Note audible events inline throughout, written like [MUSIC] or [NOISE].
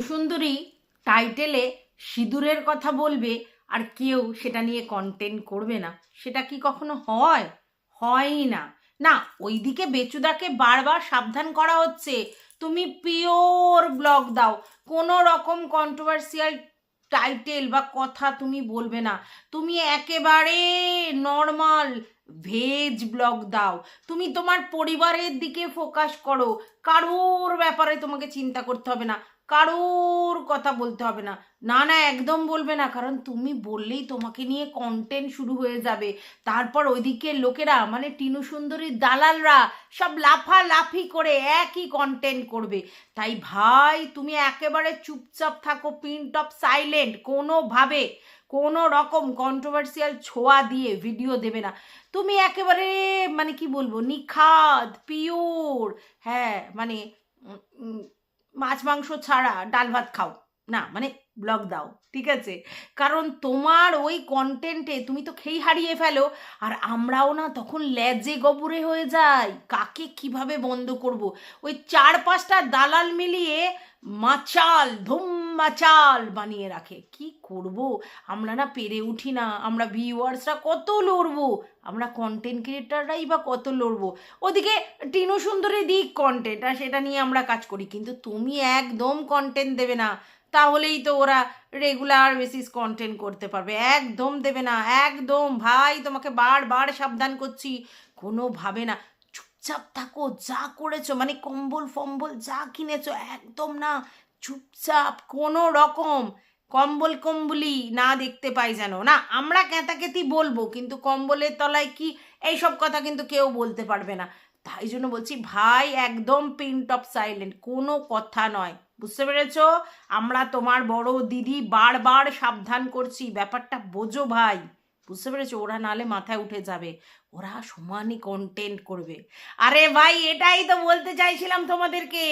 সুন্দরী টাইটেলে সিঁদুরের কথা বলবে আর কেউ সেটা নিয়ে কন্টেন্ট করবে না। সেটা কি কখনো হয়? হয়ই না। না, ওইদিকে বেচুদাকে বারবার সাবধান করা হচ্ছে। তুমি পিওর ব্লগ দাও। কোনো রকম কন্ট্রোভার্সিয়াল টাইটেল বা কথা তুমি বলবে না। তুমি একেবারে নর্মাল ভেজ ব্লগ দাও। তুমি তোমার পরিবারের দিকে ফোকাস করো। কারোর ব্যাপারে তোমাকে চিন্তা করতে হবে না। কারোর কথা বলতে হবে না। না না, একদম বলবে না, কারণ তুমি বললেই তোমাকে নিয়ে কন্টেন্ট শুরু হয়ে যাবে। তারপর ওইদিকে লোকেরা মানে টিনু সুন্দরীর দালালরা, সব লাফা লাফি করে একই কন্টেন্ট করবে। তাই ভাই, তুমি একেবারে চুপচাপ থাকো প্রিন্ট টপ সাইলেন্ট কোনোভাবে কোনো রকম কন্ট্রোভার্সিয়াল ছোঁয়া দিয়ে ভিডিও দেবে না। তুমি একেবারে মানে কি বলব, নিখাদ পিওর হ্যাঁ মানে মাছ মাংস ছাড়া ডাল ভাত খাও। না মানে ব্লগ দাও, ঠিক আছে? কারণ তোমার ওই কন্টেন্টে তুমি তো খেই হারিয়ে ফেলো, আর আমরাও না তখন ল্যাজে গবরে হয়ে যাই। কাকে কীভাবে বন্ধ করব? ওই চার পাঁচটা দালাল মিলিয়ে মাচাল, ধুম মাচাল বানিয়ে রাখে। কি করব? আমরা না পেরে উঠি না, আমরা ভিউয়ার্সরা কত লড়বো? আমরা কন্টেন্ট ক্রিয়েটাররাই বা কত লড়বো? ওদিকে টিনু সুন্দরী দিক কন্টেন্ট আর সেটা নিয়ে আমরা কাজ করি, কিন্তু তুমি একদম কন্টেন্ট দেবে না। তাহলেই তো ওরা রেগুলার বেসিস কন্টেন্ট করতে পারবে। একদম দেবে না, একদম। ভাই, তোমাকে বারবার সাবধান করছি। কোনোভাবে না। চুপচাপ থাকো, যা করেছ মানে কম্বল ফম্বল যা কিনেছো, একদম না। চুপচাপ, কোনো রকম কম্বল কম্বলি না দেখতে পাই যেন, না? আমরা ক্যাতাকেতি বলব, কিন্তু কম্বলের তলায় কি এইসব কথা কিন্তু কেউ বলতে পারবে না। তাই জন্য বলছি, ভাই, একদম পিন টপ সাইলেন্ট কোনো কথা নয়। বুঝতে পেরেছ? আমরা তোমার বড় দিদি বারবার সাবধান করছি। ব্যাপারটা বোঝো ভাই। বুঝতে পেরেছ? ওরা নালে মাথায় উঠে যাবে। ওরা সমানই কন্টেন্ট করবে। আরে ভাই, এটাই তো বলতে চাইছিলাম তোমাদেরকে।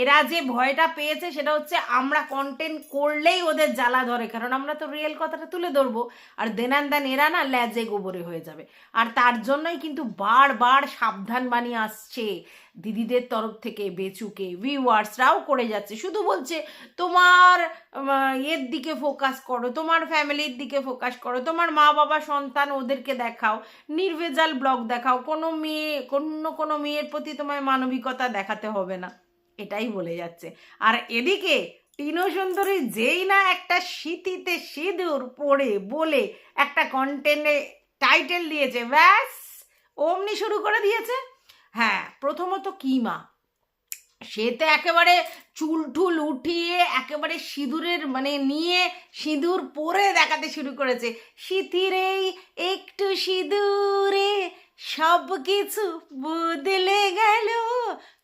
এরা যে ভয়টা পেয়েছে সেটা হচ্ছে আমরা কন্টেন্ট করলেই ওদের জ্বালা ধরে, কারণ আমরা তো রিয়েল কথাটা তুলে ধরবো। আর দেনান দেন এরা না ল্যাজে গোবরে হয়ে যাবে। আর তার জন্যই কিন্তু বারবার সাবধান বানিয়ে আসছে দিদিদের তরফ থেকে, বেচুকে ভিউয়ার্সরাও করে যাচ্ছে। শুধু বলছে, তোমার এর দিকে ফোকাস করো, তোমার ফ্যামিলির দিকে ফোকাস করো, তোমার মা বাবা সন্তান ওদেরকে দেখাও। নির্ভেজাল ব্লগ দেখাও। কোনো মেয়ে, কোনো কোনো মেয়ের প্রতি তোমায় মানবিকতা দেখাতে হবে না। এটাই বলে যাচ্ছে। আর এদিকে টিনু সুন্দরী যেই না একটা শীতিতে সিঁদুর পড়ে বলে একটা কন্টেন্টে টাইটেল দিয়েছে, ব্যাস, অমনি শুরু করে দিয়েছে। হ্যাঁ প্রথমত কি মা সে তো একেবারে চুল টুল উঠিয়ে, একেবারে সিঁদুরের মানে নিয়ে সিঁদুর পরে দেখাতে শুরু করেছে। সিঁথিরেই একটু সিঁদুরে সব কিছু বদলে গেল।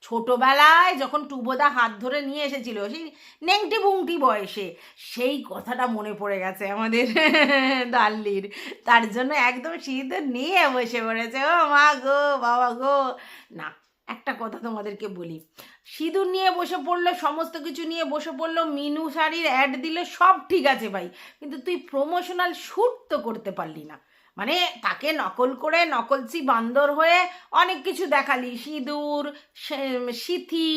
ছোটবেলায় যখন টুবোদা হাত ধরে নিয়ে এসেছিল, সেই নেংটি বুংটি বয়সে, সেই কথাটা মনে পড়ে গেছে আমাদের [LAUGHS] দাল্লির তার জন্য একদম সিঁদুর নিয়ে বসে পড়েছে। ও মা গো, বাবা গো। না একটা কথা তোমাদেরকে বলি। সিঁদুর নিয়ে বসে পড়ল, সমস্ত কিছু নিয়ে বসে পড়ল, মিনু শাড়ির অ্যাড দিলে, সব ঠিক আছে ভাই। কিন্তু তুই প্রমোশনাল শ্যুট তো করতে পারলি না। মানে তাকে নকল করে নকলসি বান্দর হয়ে অনেক কিছু দেখালি। সিঁদুর সিথি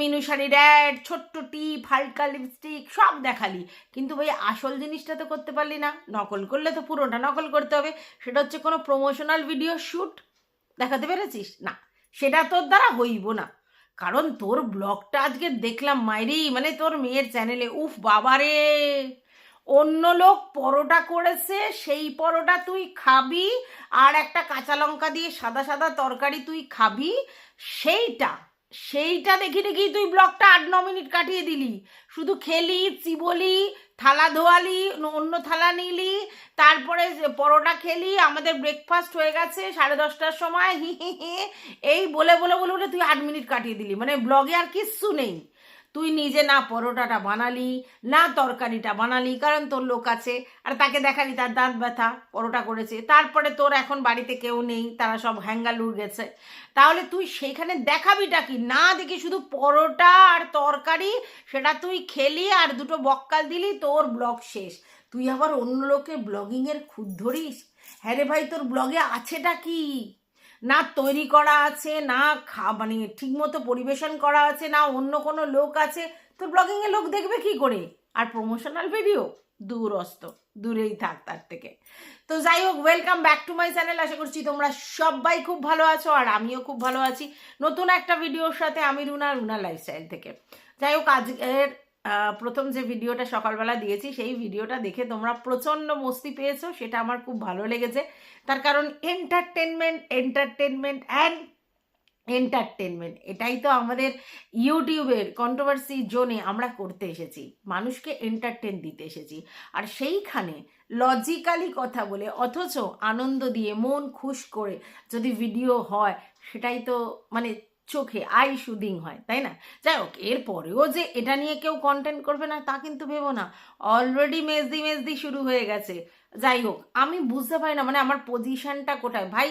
মিনু শাড়ির অ্যাড ছোট্ট টিপ, হালকা লিপস্টিক সব দেখালি। কিন্তু ভাই আসল জিনিসটা তো করতে পারলি না। নকল করলে তো পুরোটা নকল করতে হবে। সেটা হচ্ছে কোনো প্রমোশনাল ভিডিও শ্যুট দেখাতে পেরেছিস? না। সেটা তোর দ্বারা হইব না। কারণ তোর ব্লগটা আজকে দেখলাম মাইরি মানে তোর মেয়ের চ্যানেলে। উফ বাবারে অন্য লোক পরোটা করেছে, সেই পরোটা তুই খাবি আর একটা কাঁচা লঙ্কা দিয়ে সাদা সাদা তরকারি তুই খাবি। সেইটা সেইটা দেখি দেখি তুই ব্লগটা আট, ন মিনিট কাটিয়ে দিলি। শুধু খেলি, চিবলি, থালা ধোয়ালি, অন্য থালা নিলি যে পরোটা খেলি, আমাদের ব্রেকফাস্ট হয়ে গেছে সাড়ে দশটার সময়। হি হি হি। এই বলে বলে বলে বলে তুই আট মিনিট কাটিয়ে দিলি। মানে ব্লগে আর কিচ্ছু নেই। তুই নিজে না পরোটাটা বানালি, না তরকারিটা বানালি, কারণ তোর লোক আছে। আর তাকে দেখালি তার দাঁত ব্যথা, পরোটা করেছে। তারপরে তোর এখন বাড়িতে কেউ নেই, তারা সব হ্যাঙ্গালুর গেছে। তাহলে তুই সেইখানে দেখাবিটা কি? না দেখি শুধু পরোটা আর তরকারি, সেটা তুই খেলি আর দুটো বক্কাল দিলি, তোর ব্লগ শেষ। তুই আবার অন্য লোকের ব্লগিংয়ের খুদ ধরিস? হ্যাঁ রে ভাই, তোর ব্লগে আছেটা কি? না তৈরি করা আছে, না খা মানে ঠিকমতো পরিবেশন করা আছে, না অন্য কোনো লোক আছে। তোর ব্লগিংয়ে লোক দেখবে কি করে? আর প্রমোশনাল ভিডিও দূরস্ত দূরেই থাক তার থেকে। তো যাই হোক welcome back to my channel আশা করছি তোমরা সবাই খুব ভালো আছো, আর আমিও খুব ভালো আছি। নতুন একটা ভিডিওর সাথে আমি রুনা রুনা লাইফস্টাইল থেকে। যাই হোক, আজকের প্রথম যে ভিডিওটা সকালবেলা দিয়েছি, সেই ভিডিওটা দেখে তোমরা প্রচণ্ড মস্তি পেয়েছ, সেটা আমার খুব ভালো লেগেছে। তার কারণ এন্টারটেনমেন্ট এন্টারটেনমেন্ট অ্যান্ড এন্টারটেনমেন্ট এটাই তো আমাদের ইউটিউবের কন্ট্রোভার্সি জোনে আমরা করতে এসেছি, মানুষকে এন্টারটেন দিতে এসেছি। আর সেইখানে লজিক্যালি কথা বলে, অথচ আনন্দ দিয়ে, মন খুশ করে যদি ভিডিও হয়, সেটাই তো মানে চোখে আই শুদিং হয়, তাই না? যাই হোক এরপরেও যে এটা নিয়ে কেউ কন্টেন্ট করবে না, তা কিন্তু ভেবো না। অলরেডি মেজদি মেজদি শুরু হয়ে গেছে। যাই হোক আমি বুঝতে পারি না মানে আমার পজিশনটা কোথায়? ভাই,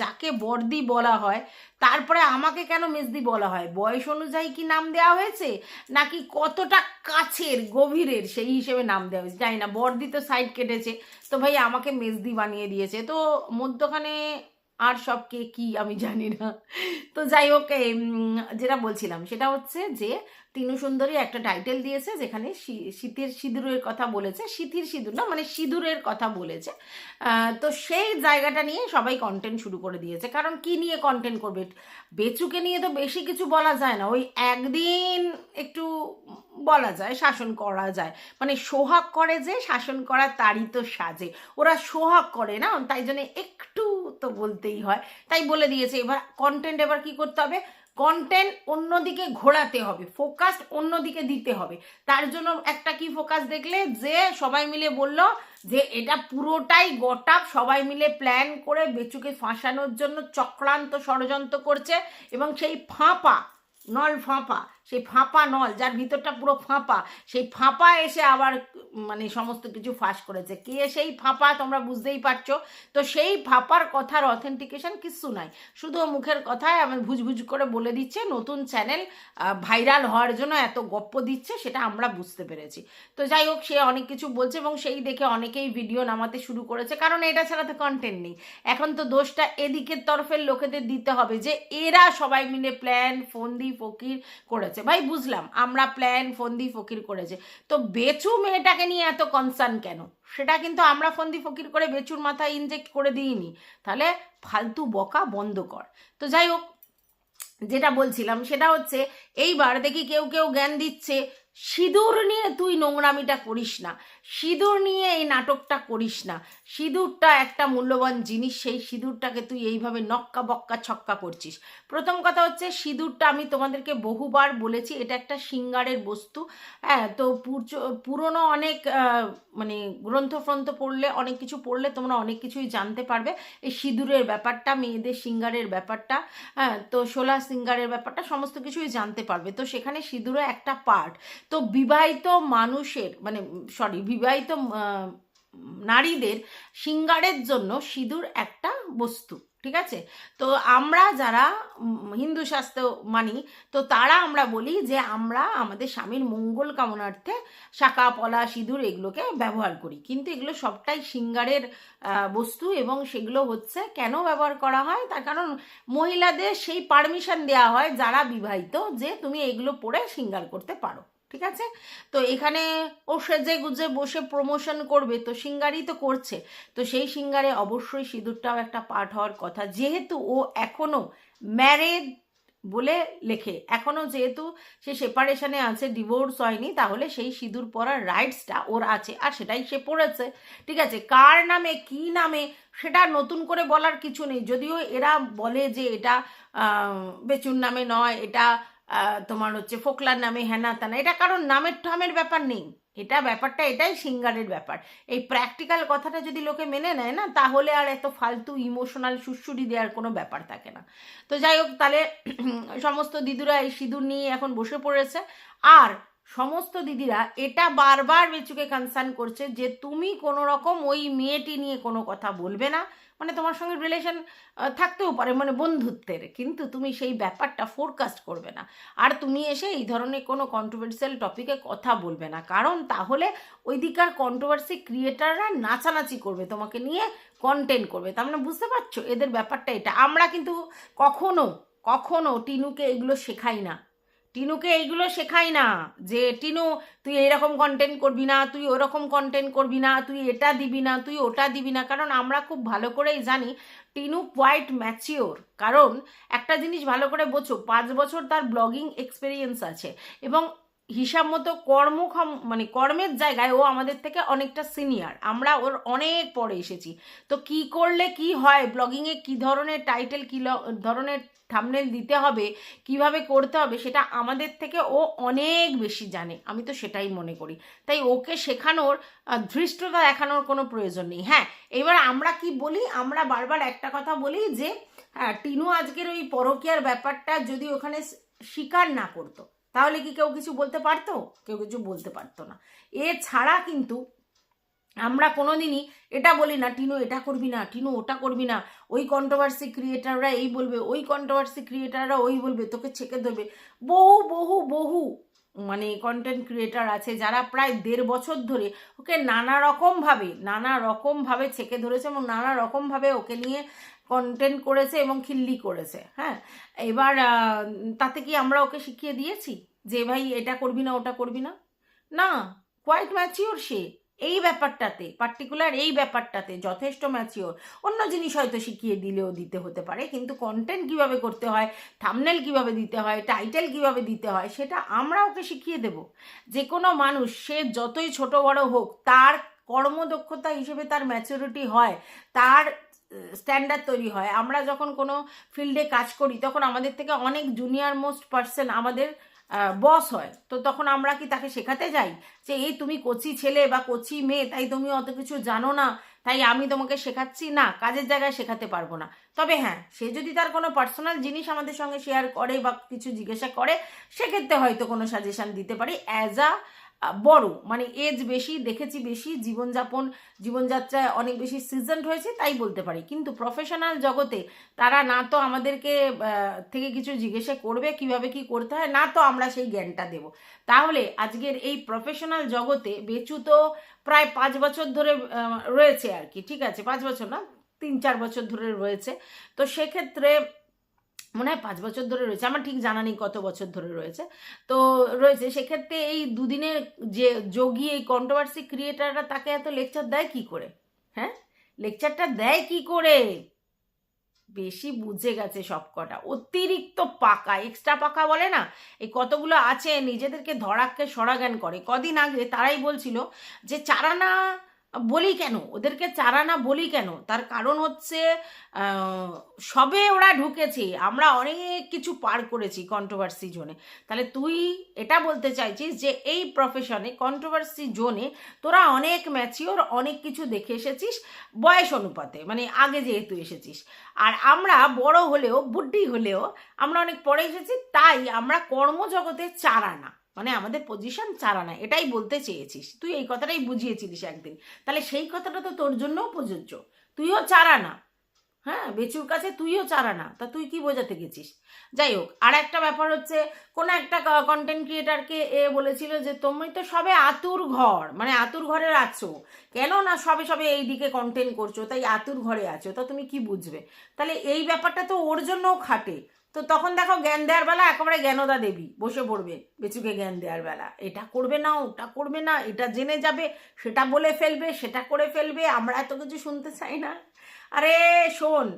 যাকে বর্দি বলা হয়, তারপরে আমাকে কেন মেজদি বলা হয়? বয়স অনুযায়ী কি নাম দেওয়া হয়েছে? নাকি কতটা কাছের, গভীরের সেই হিসেবে নাম দেওয়া হয়েছে? জানি না বর্দি তো সাইড কেটেছে, তো ভাই আমাকে মেজদি বানিয়ে দিয়েছে। তো মধ্যখানে আর সব কে কি আমি জানি না। তো যাই হোক যেটা বলছিলাম সেটা হচ্ছে যে, তিনু সুন্দরী একটা টাইটেল দিয়েছে যেখানে শীতের সিঁদুরের কথা বলেছে। শীতের সিঁদুর না মানে সিঁদুরের কথা বলেছে। তো সেই জায়গাটা নিয়ে সবাই কন্টেন্ট শুরু করে দিয়েছে। কারণ কি নিয়ে কন্টেন্ট করবে? বেচুকে নিয়ে তো বেশি কিছু বলা যায় না। ওই একদিন একটু বলা যায়, শাসন করা যায়। মানে সোহাগ করে যে, শাসন করা তারই তো সাজে। ওরা সোহাগ করে না, তাই জন্য একটু তো বলতেই হয়। তাই বলে দিয়েছে, এবার কন্টেন্ট এবার কি করতে হবে? কন্টেন্ট অন্যদিকে ঘোরাতে হবে ফোকাস অন্যদিকে দিতে হবে। তার জন্য একটা কি ফোকাস দেখলে? যে সবাই মিলে বলল যে এটা পুরোটাই গটাপ সবাই মিলে প্ল্যান করে বেচুকে ফাঁসানোর জন্য চক্রান্ত ষড়যন্ত্র করছে এবং সেই ফাঁপা, নল ফাঁপা সেই ফাঁপা নল, যার ভিতরটা পুরো ফাঁপা, সেই ফাঁপা এসে আবার মানে সমস্ত কিছু ফাঁস করেছে। কে সেই ফাঁপা তোমরা বুঝতেই পারছ? তো সেই ফাঁপার কথার অথেন্টিকেশন কিচ্ছু নাই। শুধু মুখের কথায় আমি ভুজভুজ করে বলে দিচ্ছে, নতুন চ্যানেল ভাইরাল হওয়ার জন্য এত গপ্প দিচ্ছে, সেটা আমরা বুঝতে পেরেছি। তো যাই হোক, সে অনেক কিছু বলছে এবং সেই দেখে অনেকেই ভিডিও নামাতে শুরু করেছে, কারণ এটা ছাড়া তো কন্টেন্ট নেই। এখন তো দোষটা এদিকের তরফের লোকেদের দিতে হবে যে এরা সবাই মিলে প্ল্যান ফন্দি, ফকির করেছে। ভাই, বুঝলাম, আমরা প্ল্যান ফন্দি ফকির করেছে। তো বেচু মেয়েটাকে নিয়ে এত কনসার্ন কেন? সেটা কিন্তু আমরা ফন্দি ফকির করে বেচুর মাথায় ইনজেক্ট করে দিইনি। তাহলে ফালতু বকা বন্ধ কর। তো যাই হোক, যেটা বলছিলাম সেটা হচ্ছে, এইবার দেখি কেউ কেউ জ্ঞান দিচ্ছে সিঁদুর নিয়ে তুই নোংরামিটা করিস না। সিঁদুর নিয়ে এই নাটকটা করিস না। সিঁদুরটা একটা মূল্যবান জিনিস, সেই সিঁদুরটাকে তুই এইভাবে নক্কা বক্কা ছক্কা করছিস। প্রথম কথা হচ্ছে, সিঁদুরটা আমি তোমাদেরকে বহুবার বলেছি, এটা একটা সিঙ্গারের বস্তু। হ্যাঁ তো পুরনো অনেক মানে গ্রন্থ ফ্রন্থ পড়লে, অনেক কিছু পড়লে তোমরা অনেক কিছুই জানতে পারবে। এই সিঁদুরের ব্যাপারটা, মেয়েদের সিঙ্গারের ব্যাপারটা হ্যাঁ তো সোলা সিঙ্গারের ব্যাপারটা, সমস্ত কিছুই জানতে পারবে। তো সেখানে সিঁদুরও একটা পার্ট তো বিবাহিত মানুষের মানে সরি বিবাহিত নারীদের সিঙ্গারের জন্য সিঁদুর একটা বস্তু, ঠিক আছে? তো আমরা যারা হিন্দু শাস্ত্র মানি তো তারা আমরা বলি যে আমরা আমাদের স্বামীর মঙ্গল কামনার্থে শাঁকা পলা, সিঁদুর এগুলোকে ব্যবহার করি। কিন্তু এগুলো সবটাই সিঙ্গারের বস্তু এবং সেগুলো হচ্ছে কেন ব্যবহার করা হয়? তার কারণ মহিলাদের সেই পারমিশন দেওয়া হয় যারা বিবাহিত যে তুমি এগুলো পরে সিঙ্গার করতে পারো। ঠিক আছে? তো এখানে ও সেজে গুজে বসে প্রমোশন করবে, তো সিঙ্গারই তো করছে। তো সেই সিঙ্গারে অবশ্যই সিঁদুরটাও একটা পার্ট হওয়ার কথা। যেহেতু ও এখনও ম্যারেড বলে লেখে, এখনও যেহেতু সে সেপারেশনে আছে ডিভোর্স হয়নি, তাহলে সেই সিঁদুর পরার রাইটসটা ওর আছে, আর সেটাই সে পড়েছে। ঠিক আছে? কার নামে, কি নামে, সেটা নতুন করে বলার কিছু নেই। যদিও এরা বলে যে এটা বেচুর নামে নয়, এটা তোমার হচ্ছে ফোকলার নামে হ্যানা তানা। এটা কারণ নামের ঠামের ব্যাপার নেই। এটা ব্যাপারটা এটাই সিঙ্গারের ব্যাপার। এই প্র্যাকটিক্যাল কথাটা যদি লোকে মেনে নেয় না, তাহলে আর এত ফালতু ইমোশনাল সুশ্রুরি দেওয়ার কোনো ব্যাপার থাকে না। তো যাই হোক, তাহলে [CLEARS THROAT] সমস্ত দিদিরা এই সিঁদুর নিয়ে এখন বসে পড়েছে। আর সমস্ত দিদিরা এটা বারবার বেচুকে কনসার্ন করছে যে তুমি কোনো রকম ওই মেয়েটি নিয়ে কোনো কথা বলবে না। মানে তোমার সঙ্গে রিলেশন থাকতেও পারে মানে বন্ধুত্বের। কিন্তু তুমি সেই ব্যাপারটা ফোরকাস্ট করবে না। আর তুমি এসে এই ধরনের কোনো কন্ট্রোভার্সিয়াল টপিকে কথা বলবে না। কারণ তাহলে ওইদিকার কন্ট্রোভার্সি ক্রিয়েটাররা নাচানাচি করবে, তোমাকে নিয়ে কন্টেন্ট করবে। তার মানে বুঝতে পারছ? এদের ব্যাপারটা এটা। আমরা কিন্তু কখনো কখনো টিনুকে এগুলো শেখাই না। টিনুকে এইগুলো শেখাই না যে, টিনু, তুই এরকম কন্টেন্ট করবি না, তুই ওরকম কন্টেন্ট করবি না, তুই এটা দিবি না, তুই ওটা দিবি না। কারণ আমরা খুব ভালো করেই জানি টিনু কোয়াইট ম্যাচিওর কারণ একটা জিনিস ভালো করে বোঝো, পাঁচ বছর তার ব্লগিং এক্সপিরিয়েন্স আছে এবং হিসাব মতো কর্মক্ষম মানে কর্মের জায়গায় ও আমাদের থেকে অনেকটা সিনিয়র আমরা ওর অনেক পরে এসেছি। তো কি করলে কি হয়? ব্লগিংয়ে কি ধরনের টাইটেল কি ধরনের থামনেল দিতে হবে? কীভাবে করতে হবে? সেটা আমাদের থেকে ও অনেক বেশি জানে। আমি তো সেটাই মনে করি। তাই ওকে শেখানোর ধৃষ্টতা দেখানোর কোনো প্রয়োজন নেই। হ্যাঁ এবার আমরা কি বলি? আমরা বারবার একটা কথা বলি যে হ্যাঁ টিনু আজকের ওই পরকীয়ার ব্যাপারটা যদি ওখানে স্বীকার না করতো তাহলে কি কেউ কিছু বলতে পারতো? কেউ কিছু বলতে পারতো না। এছাড়া কিন্তু আমরা কোনোদিনই এটা বলি না, টিনু এটা করবি না, টিনু ওটা করবি না, ওই কন্ট্রোভার্সি ক্রিয়েটাররা এই বলবে, ওই কন্ট্রোভার্সি ক্রিয়েটাররা ওই বলবে, তোকে ছেকে দেবে বহু বহু বহু মানে কন্টেন্ট ক্রিয়েটার আছে যারা প্রায় দেড় বছর ধরে ওকে নানা রকমভাবে নানা রকমভাবে ছেকে ধরেছে এবং নানা রকমভাবে ওকে নিয়ে কন্টেন্ট করেছে এবং খিল্লি করেছে হ্যাঁ? এবার তাতে কি আমরা ওকে শিখিয়ে দিয়েছি যে, ভাই, এটা করবি না, ওটা করবি না? না কোয়াইট ম্যাচিওর সে, এই ব্যাপারটাতে পার্টিকুলার এই ব্যাপারটাতে যথেষ্ট ম্যাচিওর অন্য জিনিস হয়তো শিখিয়ে দিলেও দিতে হতে পারে, কিন্তু কন্টেন্ট কীভাবে করতে হয় থামনেল কীভাবে দিতে হয় টাইটেল কীভাবে দিতে হয়, সেটা আমরা ওকে শিখিয়ে দেব। যে কোনো মানুষ, সে যতই ছোট বড় হোক, তার কর্মদক্ষতা হিসেবে তার ম্যাচুরিটি হয়, তার স্ট্যান্ডার্ড তৈরি হয়। আমরা যখন কোনো ফিল্ডে কাজ করি, তখন আমাদের থেকে অনেক জুনিয়র মোস্ট পার্সন আমাদের বস হয়। তো তখন আমরা কি তাকে শেখাতে যাই? যে, এই তুমি কচি ছেলে বা কচি মেয়ে, তাই তুমি অত কিছু জানো না, তাই আমি তোমাকে শেখাচ্ছি না, কাজের জায়গায় শেখাতে পারব না। তবে হ্যাঁ সে যদি তার কোনো পার্সোনাল জিনিস আমাদের সঙ্গে শেয়ার করে বা কিছু জিজ্ঞাসা করে, সেক্ষেত্রে হয়তো কোনো সাজেশন দিতে পারি। অ্যাজ আ বড়। মানে এজ বেশি, দেখেছি বেশি, জীবনযাপন, জীবনযাত্রায় অনেক বেশি সিজনড হয়েছে, তাই বলতে পারি। কিন্তু প্রফেশনাল জগতে তারা না তো আমাদেরকে থেকে কিছু জিজ্ঞাসা করবে, কীভাবে কি করতে হয়, না তো আমরা সেই জ্ঞানটা দেব। তাহলে আজকের এই প্রফেশনাল জগতে বেচু তো প্রায় পাঁচ বছর ধরে রয়েছে আর কি, ঠিক আছে? পাঁচ বছর না, তিন চার বছর ধরে রয়েছে। তো সেক্ষেত্রে মনে হয় পাঁচ বছর ধরে রয়েছে, আমার ঠিক জানা নেই কত বছর ধরে রয়েছে। তো রয়েছে, সেক্ষেত্রে এই দুদিনের যে যোগী, এই কন্ট্রোভার্সি ক্রিয়েটাররা তাকে এত লেকচার দেয় কি করে? হ্যাঁ? লেকচারটা দেয় কি করে? বেশি বুঝে গেছে সব কটা অতিরিক্ত পাকা এক্সট্রা পাকা বলে না? এই কতগুলো আছে, নিজেদেরকে ধরাককে সরাজ্ঞান করে। কদিন আগে তারাই বলছিল যে, চারানা বলি কেন? ওদেরকে চারা না বলি কেন? তার কারণ হচ্ছে সবে ওরা ঢুকেছে। আমরা অনেক কিছু পার করেছি কন্ট্রোভার্সি জোনে তাহলে তুই এটা বলতে চাইছিস যে, এই প্রফেশনে কন্ট্রোভার্সি জোনে তোরা অনেক ম্যাচিওর অনেক কিছু দেখে এসেছিস বয়স অনুপাতে মানে আগে যেহেতু এসেছিস। আর আমরা বড় হলেও বুদ্ধি হলেও আমরা অনেক পরে এসেছি, তাই আমরা কর্মজগতে চারা না। মানে আমাদের পজিশন চারা না, এটাই বলতে চেয়েছিস। তুই এই কথাটাই বুঝিয়েছিলিস একদিন। তাহলে সেই কথাটা তো তোর জন্যও প্রযোজ্য। তুইও চারা না। হ্যাঁ বেচুর কাছে তুইও চারা না। তা তুই কি বোঝাতে গেছিস? যাই হোক আর একটা ব্যাপার হচ্ছে, কোনো একটা কন্টেন্ট ক্রিয়েটারকে এ বলেছিল যে তুমি তো সবে আতুর ঘর। মানে আতুর ঘরে আছো। কেন না সবে সবে এই দিকে কন্টেন্ট করছ? তাই আতুর ঘরে আছো। তা তুমি কি বুঝবে? তাহলে এই ব্যাপারটা তো ওর জন্যও খাটে। তো তখন দেখো জ্ঞান দেওয়ার বেলা একেবারে জ্ঞানদা দেবী, বসে পড়বে, বেচুকে জ্ঞান দেওয়ার বেলা। এটা করবে না, ওটা করবে না, এটা জেনে যাবে, সেটা বলে ফেলবে, সেটা করে ফেলবে, আমরা এত কিছু শুনতে চাই না। আরে শোন,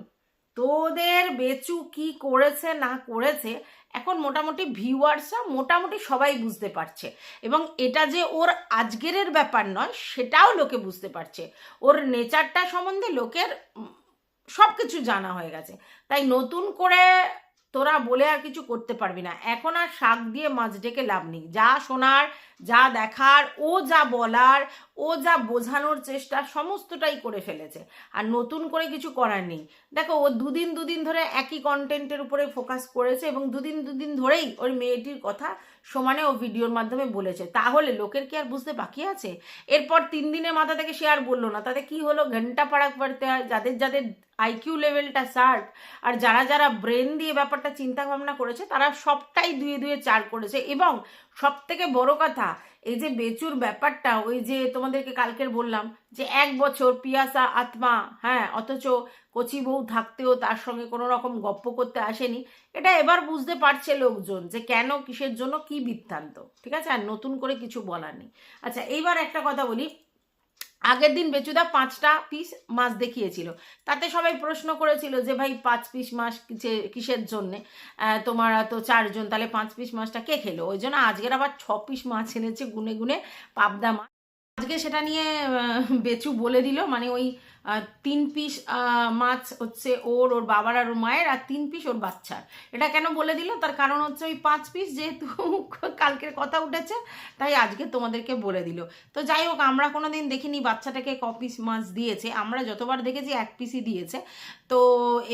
তোদের বেচু কি করেছে, না করেছে, এখন মোটামুটি ভিউয়ার্সরা মোটামুটি সবাই বুঝতে পারছে। এবং এটা যে ওর আজকের ব্যাপার নয়, সেটাও লোকে বুঝতে পারছে। ওর নেচারটা সম্বন্ধে লোকের সব কিছু জানা হয়ে গেছে। তাই নতুন করে তোরা বলে আর কিছু করতে পারবি না। এখন আর শাক দিয়ে মাছ ডেকে লাভ নেই। যা শোনার যা দেখার, ও যা বলার, ও যা বোঝানোর চেষ্টা সমস্তটাই করে ফেলেছে। আর নতুন করে কিছু করার নেই। দেখো, ও দুদিন দুদিন ধরে একই কন্টেন্টের উপরে ফোকাস করেছে এবং দুদিন দুদিন ধরেই ওই মেয়েটির কথা সমানে ও ভিডিওর মাধ্যমে বলেছে। তাহলে লোকের কি আর বুঝতে বাকি আছে? এরপর তিন দিনের মাথা থেকে সে আর বলল না। তাতে কি হলো? ঘণ্টা পাড়াক পড়তে হয়। যাদের যাদের আইকিউ লেভেলটা শার্ট আর যারা যারা ব্রেন দিয়ে ব্যাপারটা চিন্তা ভাবনা করেছে, তারা সবটাই দুয়ে দুয়ে চার করেছে এবং সব থেকে বড় কথা, এই যে বেচুর ব্যাপারটা, ওই যে তোমাদেরকে কালকের বললাম যে এক বছর পিয়াসা আত্মা হ্যাঁ অথচ কচি বউ থাকতেও তার সঙ্গে কোনো রকম গপ্প করতে আসেনি। এটা এবার বুঝতে পারছে লোকজন যে কেন, কিসের জন্য, কি বৃত্তান্ত, ঠিক আছে? আর নতুন করে কিছু বলার নেই। আচ্ছা এইবার একটা কথা বলি। আগের দিন বেচুদা পাঁচটা পিস মাছ দেখিয়েছিল। তাতে সবাই প্রশ্ন করেছিল যে, ভাই, পাঁচ পিস মাছ কিসে- কিসের জন্যে? তোমার তো চারজন, তাহলে পাঁচ পিস মাছটা কে খেলো? ওই জন্য আজকের আবার ছ পিস মাছ এনেছে গুনে গুনে পাবদা মাছ আজকে সেটা নিয়ে বেচু বলে দিল মানে ওই তিন পিস মাছ হচ্ছে ওর ওর বাবার আর ওর মায়ের, আর তিন পিস ওর বাচ্চার। এটা কেন বলে দিল? তার কারণ হচ্ছে ওই পাঁচ পিস যেহেতু [LAUGHS] কালকের কথা উঠেছে, তাই আজকে তোমাদেরকে বলে দিল। তো যাই হোক, আমরা কোনো দিন দেখিনি বাচ্চাটাকে ক পিস মাছ দিয়েছে। আমরা যতবার দেখেছি এক পিসই দিয়েছে। তো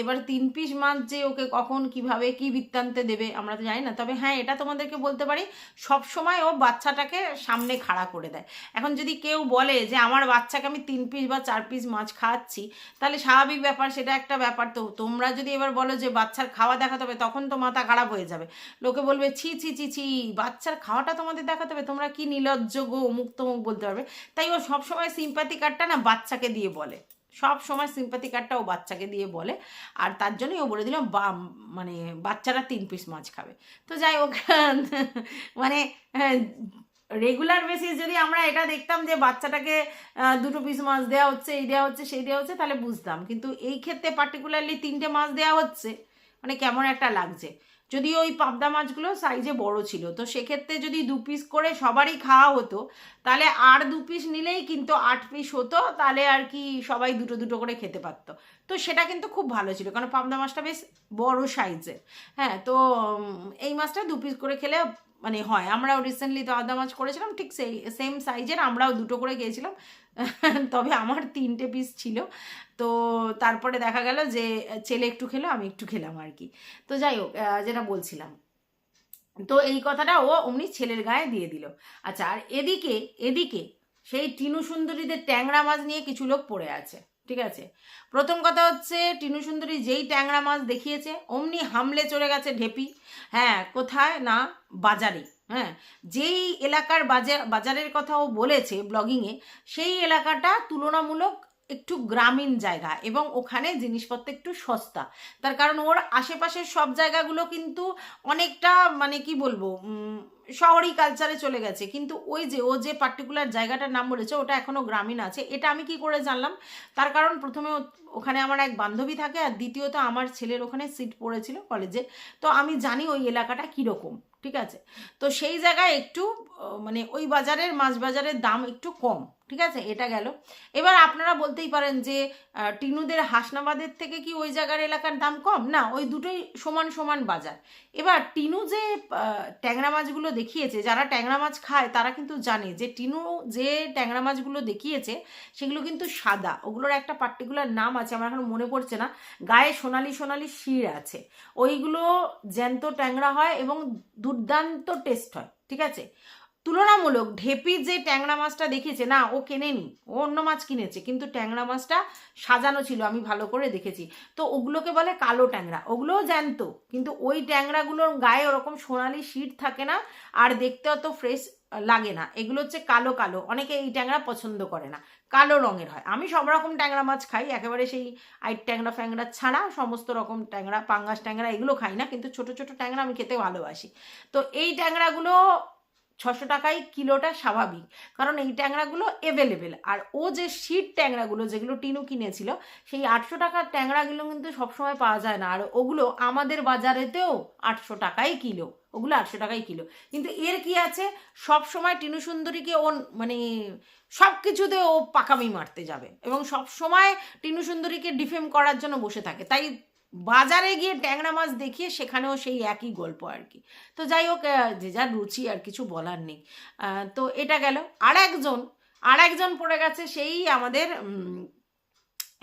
এবার তিন পিস মাছ যে ওকে কখন, কীভাবে, কি বৃত্তান্তে দেবে, আমরা তো জানি না। তবে হ্যাঁ এটা তোমাদেরকে বলতে পারি, সব সময় ও বাচ্চাটাকে সামনে খাড়া করে দেয়। এখন যদি কেউ বলে যে, আমার বাচ্চাকে আমি তিন পিস বা চার পিস মাছ খাওয়াচ্ছি তাহলে স্বাভাবিক ব্যাপার সেটা একটা ব্যাপার। তো তোমরা যদি এবার বলো যে বাচ্চার খাওয়া দেখাতে হবে, তখন তো মাথা খারাপ হয়ে যাবে। লোকে বলবে, ছি ছি ছি ছি, বাচ্চার খাওয়াটা তোমাদের দেখাতে হবে। তোমরা কি নিলজ্জ গো, অমুক বলতে পারবে? তাই ও সবসময় সিম্পাতি কার্ডটা না বাচ্চাকে দিয়ে বলে। সব সময় সিম্পাতি কার্ডটা ও বাচ্চাকে দিয়ে বলে। আর তার জন্যই ও বলে দিল বা মানে বাচ্চারা তিন পিস মাছ খাবে। তো যাই হোক [LAUGHS] মানে রেগুলার বেসিস যদি আমরা এটা দেখতাম যে বাচ্চাটাকে দুটো পিস মাছ দেওয়া হচ্ছে, এই দেওয়া হচ্ছে, সেই দেওয়া হচ্ছে, তাহলে বুঝতাম। কিন্তু এই ক্ষেত্রে পার্টিকুলারলি তিনটে মাছ দেওয়া হচ্ছে মানে কেমন একটা লাগছে। যদি ওই পাবদা মাছগুলো সাইজে বড় ছিল, তো সেক্ষেত্রে যদি দু পিস করে সবারই খাওয়া হতো, তাহলে আর দু পিস নিলেই কিন্তু আট পিস হতো, তাহলে আর কি সবাই দুটো দুটো করে খেতে পারতো। তো সেটা কিন্তু খুব ভালো ছিল, কারণ পাবদা মাছটা বেশ বড় সাইজের হ্যাঁ তো এই মাছটা দু পিস করে খেলে মানে হয়। আমরাও রিসেন্টলি তো আদা মাছ করেছিলাম, ঠিক সেই সেম সাইজের আমরাও দুটো করে গিয়েছিলাম [LAUGHS] তবে আমার তিনটে পিস ছিল। তো তারপরে দেখা গেল যে, ছেলে একটু খেলো, আমি একটু খেলাম আর কি। তো যাই হোক যেটা বলছিলাম। তো এই কথাটা ও অমনি ছেলের গায়ে দিয়ে দিল। আচ্ছা আর এদিকে এদিকে সেই টিনু সুন্দরীদের ট্যাংরা মাছ নিয়ে কিছু লোক পড়ে আছে। ঠিক আছে? প্রথম কথা হচ্ছে, টিনু সুন্দরী যেই ট্যাংরা মাছ দেখিয়েছে, অমনি হামলে চলে গেছে ঢেপি। হ্যাঁ কোথায় না? বাজারে। হ্যাঁ যেই এলাকার বাজার বাজারের কথা ও বলেছে ব্লগিংয়ে, সেই এলাকাটা তুলনামূলক একটু গ্রামীণ জায়গা এবং ওখানে জিনিসপত্র একটু সস্তা। তার কারণ ওর আশেপাশের সব জায়গাগুলো কিন্তু অনেকটা মানে কি বলব শহরি কালচারে চলে গেছে। কিন্তু ওই যে, ও যে পার্টিকুলার জায়গাটার নাম বলেছে, ওটা এখনও গ্রামীণ আছে। এটা আমি কি করে জানলাম? তার কারণ প্রথমে ওখানে আমার এক বান্ধবী থাকে আর দ্বিতীয়ত আমার ছেলের ওখানে সিট পড়েছিল কলেজে তো আমি জানি ওই এলাকাটা কীরকম, ঠিক আছে? তো সেই জায়গায় একটু মানে ওই বাজারের মাছ বাজারের দাম একটু কম, ঠিক আছে? এটা গেল। এবার আপনারা বলতেই পারেন যে টিনুদের হাসনাবাদের থেকে কি ওই জায়গার এলাকার দাম কম? না, ওই দুটোই সমান সমান বাজার। এবার টিনু যে ট্যাংরা মাছগুলো দেখিয়েছে, যারা ট্যাংরা মাছ খায়, তারা কিন্তু জানে যে, টিনু যে ট্যাংরা মাছগুলো দেখিয়েছে, সেগুলো কিন্তু সাদা। ওগুলোর একটা পার্টিকুলার নাম আছে, আমার এখন মনে পড়ছে না। গায়ে সোনালি সোনালি শির আছে। ওইগুলো জ্যান্ত ট্যাংরা হয় এবং দুর্দান্ত টেস্ট হয়, ঠিক আছে? তুলনামূলক ঢেপি যে ট্যাংরা মাছটা দেখিয়েছে না, ও কেনেনি, ও অন্য মাছ কিনেছে, কিন্তু ট্যাংরা মাছটা সাজানো ছিল, আমি ভালো করে দেখেছি। তো ওগুলোকে বলে কালো ট্যাংরা, ওগুলোও জ্যান্ত, কিন্তু ওই ট্যাংরাগুলোর গায়ে ওরকম সোনালি শিট থাকে না, আর দেখতে অত ফ্রেশ লাগে না। এগুলো হচ্ছে কালো কালো, অনেকে এই ট্যাংরা পছন্দ করে না, কালো রঙের হয়। আমি সব রকম ট্যাংরা মাছ খাই, একেবারে সেই আইট ট্যাংরা ফ্যাংরা ছাড়া, সমস্ত রকম ট্যাংরা, পাঙ্গাস ট্যাংরা এগুলো খাই না, কিন্তু ছোট ছোট ট্যাংরা আমি খেতে ভালোবাসি। তো এই ট্যাংরাগুলো ছশো টাকাই কিলোটা স্বাভাবিক। কারণ এই ট্যাংরাগুলো অ্যাভেলেবেল আর ও যে শীত ট্যাংরাগুলো, যেগুলো টিনু কিনেছিল, সেই আটশো টাকার ট্যাংরাগুলো কিন্তু সবসময় পাওয়া যায় না। আর ওগুলো আমাদের বাজারেতেও আটশো টাকাই কিলো। ওগুলো আটশো টাকাই কিলো। কিন্তু এর কি আছে? সব সময় টিনু সুন্দরীকে ও মানে সব কিছুতে ও পাকামি মারতে যাবে। এবং সব সময় টিনু সুন্দরীকে ডিফেম করার জন্য বসে থাকে। তাই বাজারে গিয়ে ট্যাংরা মাছ দেখিয়ে সেখানেও সেই একই গল্প আর কি। তো যাই হোক যে যার রুচি আর কিছু বলার নেই। তো এটা গেল। আর একজন আর একজন পড়ে গেছে সেই আমাদের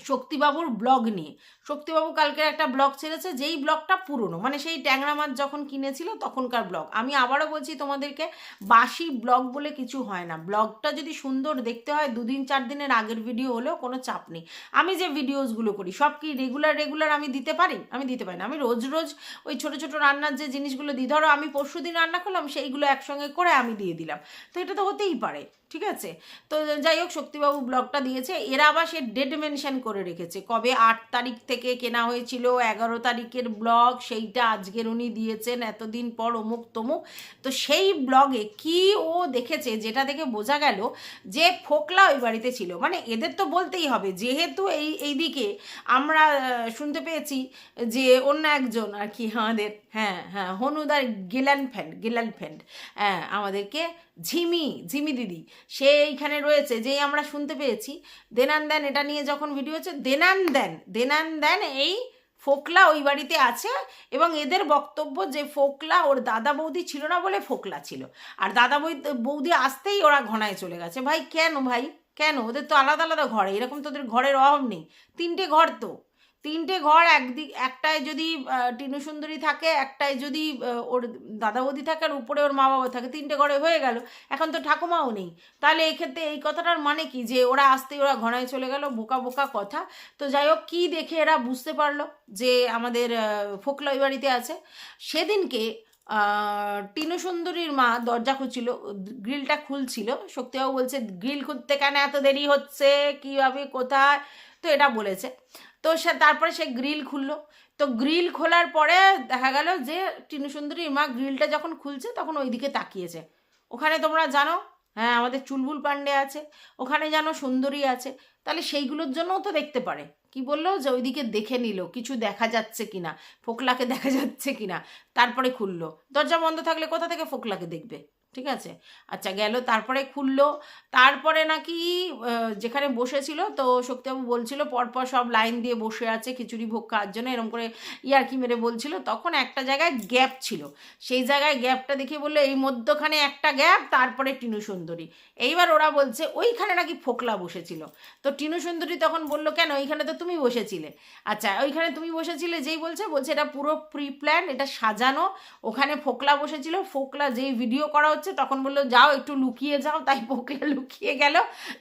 শক্তিবাবুর ব্লগ নিয়ে। শক্তিবাবু কালকে একটা ব্লগ ছেড়েছে, যেই ব্লগটা পুরনো মানে সেই ট্যাংরা মাছ যখন কিনেছিল তখনকার ব্লগ। আমি আবারও বলছি তোমাদেরকে, বাসি ব্লগ বলে কিছু হয় না। ব্লগটা যদি সুন্দর দেখতে হয়, দুদিন চার দিনের আগের ভিডিও হলেও কোনো চাপ নেই। আমি যে ভিডিওসগুলো করি, সব কি রেগুলার রেগুলার আমি দিতে পারি? আমি দিতে পারি না। আমি রোজ রোজ ওই ছোট ছোট রান্নার যে জিনিসগুলো দিই, ধরো আমি পরশু দিন রান্না করলাম, সেইগুলো একসঙ্গে করে আমি দিয়ে দিলাম। তো এটা তো হতেই পারে, ঠিক আছে? তো যাই হোক, শক্তিবাবু ব্লগটা দিয়েছে। এরা আবার সে ডেট মেনশন করে রেখেছে, কবে আট তারিখ থেকে কেনা হয়েছিল এগারো তারিখের ব্লগ, সেইটা আজকের উনি দিয়েছেন এতদিন পর অমুক তমুক। তো সেই ব্লগে কি ও দেখেছে যেটা দেখে বোঝা গেল যে ফোকলা ওই বাড়িতে ছিল। মানে এদের তো বলতেই হবে, যেহেতু এই, এইদিকে আমরা শুনতে পেয়েছি যে অন্য একজন আর কি আমাদের হ্যাঁ হ্যাঁ হনুদার গেলান ফ্যান্ড গেলান ফ্যান্ড হ্যাঁ আমাদেরকে ঝিমি ঝিমি দিদি, সে এইখানে রয়েছে, যেই আমরা শুনতে পেয়েছি। দেনান দেন, এটা নিয়ে যখন ভিডিও হচ্ছে, দেনান দেন দেনান দেন এই ফোকলা ওই বাড়িতে আছে এবং এদের বক্তব্য যে ফোকলা ওর দাদা বৌদি ছিল না বলে ফোকলা ছিল। আর দাদা বৌদি বৌদি আসতেই ওরা ঘনায় চলে গেছে। ভাই, কেন ভাই? কেন? ওদের তো আলাদা আলাদা ঘরে, এরকম তো ওদের ঘরের অভাব নেই। তিনটে ঘর তো। তিনটে ঘর একদিক একটায় যদি টিনু সুন্দরী থাকে একটায় যদি ওর দাদা বৌদি থাকে আর উপরে ওর মা বাবা থাকে তিনটে ঘরে হয়ে গেল। এখন তো ঠাকুমাও নেই। তাহলে এক্ষেত্রে এই কথাটার মানে কি? যে ওরা আসতেই ওরা ঘনায় চলে গেল বোকা বোকা কথা। তো যাই হোক কী দেখে এরা বুঝতে পারল যে আমাদের আহ, ফোকলা ওই বাড়িতে আছে। সেদিনকে টিনু সুন্দরীর মা দরজা খুলছিল গ্রিলটা খুলছিল। শক্তিবাবু বলছে গ্রিল খুলতে কেন এত দেরি হচ্ছে? কীভাবে কোথায়? তো এটা বলেছে। তো সে তারপরে সে গ্রিল খুললো। তো গ্রিল খোলার পরে দেখা গেল যে টিনু সুন্দরীর মা গ্রিলটা যখন খুলছে তখন ওইদিকে তাকিয়েছে। ওখানে তোমরা জানো হ্যাঁ আমাদের চুলবুল পান্ডে আছে, ওখানে জানো সুন্দরী আছে। তাহলে সেইগুলোর জন্যও তো দেখতে পারে। কি বলল? যে ওইদিকে দেখে নিল, কিছু দেখা যাচ্ছে কিনা, ফোকলাকে দেখা যাচ্ছে কিনা, তারপরে খুললো। দরজা বন্ধ থাকলে কোথা থেকে ফোকলাকে দেখবে? ঠিক আছে? আচ্ছা গেল, তারপরে খুললো, তারপরে নাকি যেখানে বসেছিল, তো শক্তিবাবু বলছিল, পরপর সব লাইন দিয়ে বসে আছে, খিচুড়ি ভোগ খাওয়ার জন্য এরকম করে ইয়ার্কি মেরে বলছিল, তখন একটা জায়গায় গ্যাপ ছিল। সেই জায়গায় গ্যাপটা দেখে বলল, এই মধ্যখানে একটা গ্যাপ, তারপরে টিনু সুন্দরী। এইবার ওরা বলছে, ওইখানে নাকি ফোকলা বসেছিল। তো টিনু সুন্দরী তখন বলল, কেন ওইখানে তো তুমি বসেছিলে? আচ্ছা ওইখানে তুমি বসেছিলে যেই বলছে বলছে এটা পুরো প্রি প্ল্যান এটা সাজানো, ওখানে ফোকলা বসেছিল, ফোকলা যেই ভিডিও করা হচ্ছে তখন বলল, যাও, একটু লুকিয়ে যাও। তাই ফোকলা লুকিয়ে গেল।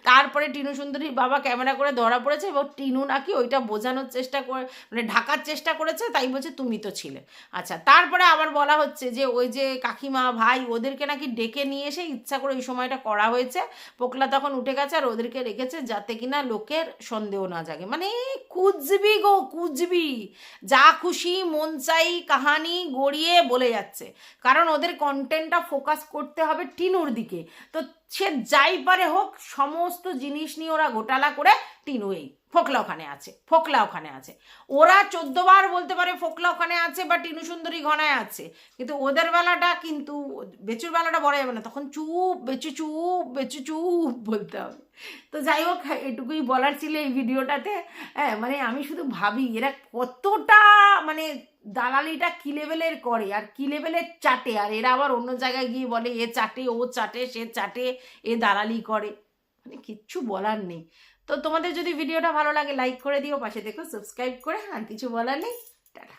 তারপরে টিনু সুন্দরীর বাবা ক্যামেরা করে ধরা পড়েছে এবং টিনু নাকি ওইটা বোঝানোর চেষ্টা করে মানে ঢাকার চেষ্টা করেছে, তাই বলছে, তুমি তো ছিলে। আচ্ছা তারপরে আবার বলা হচ্ছে যে, ওই যে কাকিমা ভাই, ওদেরকে নাকি ডেকে নিয়ে এসে ইচ্ছা করে ওই সময়টা করা হয়েছে। পোকলা তখন উঠে গেছে আর ওদেরকে রেখেছে যাতে কিনা লোকের সন্দেহ না জাগে। মানে কুজবি গো, কুজবি। যা খুশি, মন চাই, কাহানি গড়িয়ে বলে যাচ্ছে। কারণ ওদের কন্টেন্টটা ফোকাস করতে হবে টিনুর দিকে। তো সে যাই পারে হোক, সমস্ত জিনিস নিয়ে ওরা ঘোটালা করে টিনু ফোকলা ওখানে আছে, ফোকলা ওখানে আছে। ওরা চোদ্দবার বলতে পারে ফোকলা ওখানে আছে বা টিনু সুন্দরী ঘনায় আছে। কিন্তু ওদের বেলাটা কিন্তু, বেচুর বেলাটা বড় যাবে না, তখন চুপ, বেচু চুপ বেচু চুপ বলতে হবে। তো যাই হোক এটুকুই বলার ছিল এই ভিডিওটাতে। হ্যাঁ মানে আমি শুধু ভাবি, এরা কতটা মানে দালালিটা কি লেভেলের করে আর কি লেভেলের চাটে? আর এরা আবার অন্য জায়গায় গিয়ে বলে, এ চাটে, ও চাটে, সে চাটে, এ দালালি করে। মানে কিচ্ছু বলার নেই। তো তোমাদের যদি ভিডিওটা ভালো লাগে লাইক করে দিও, পাশে দেখো সাবস্ক্রাইব করে, আর কিছু বলার নেই। টাটা।